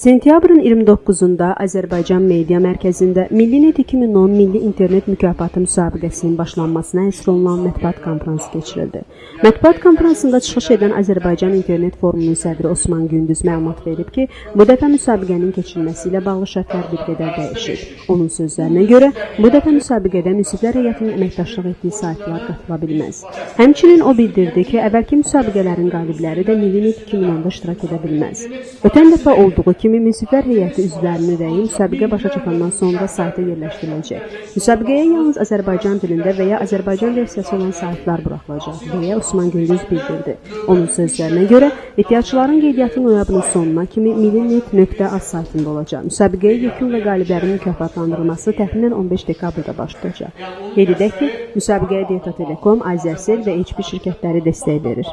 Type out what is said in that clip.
Sentyabrın 29-da Azərbaycan Media Mərkəzində Millinet 2010 Milli İnternet Mükafatı müsabiqəsinin başlanmasına həsr olunan mətbuat konfransı keçirildi. Mətbuat konfransında çıxış edən Azərbaycan İnternet Forumunun sədri Osman Gündüz məlumat verib ki, bu dəfə müsabiqənin keçirilməsi ilə bağlı şərtlər bir qədər dəyişir. Onun sözlərinə görə, bu dəfə müsabiqədə müsiflər heyətinin əməkdaşlıq etdiyi saytlar qatıla bilməz. Həmçinin o bildirdi ki, əvvəlki müsabiqələrin qalibləri də Millinet 2010-da iştirak edə bilməz. Ötən dəfə olduğu kimi kimi münsiflər heyəti üzvlərinin rəyi müsabiqə başa çatandan sonra sayta yerləşdiriləcək. Müsabiqəyə yalnız Azərbaycan dilində və ya Azərbaycan versiyası olan saytlar buraxılacaq, deyə Osman Gündüz bildirdi. Onun sözlərinə görə, ehtiyacçıların qeydiyyatı noyabrın sonuna kimi millinet.az saytında olacaq. Müsabiqəyə yekun və qaliblərin mükafatlandırılması təxminən 15 dekabrda başlayacaq. Qeyd edək ki, müsabiqəyə Delta Telekom, Azercell və HP şirkətləri dəstək verir.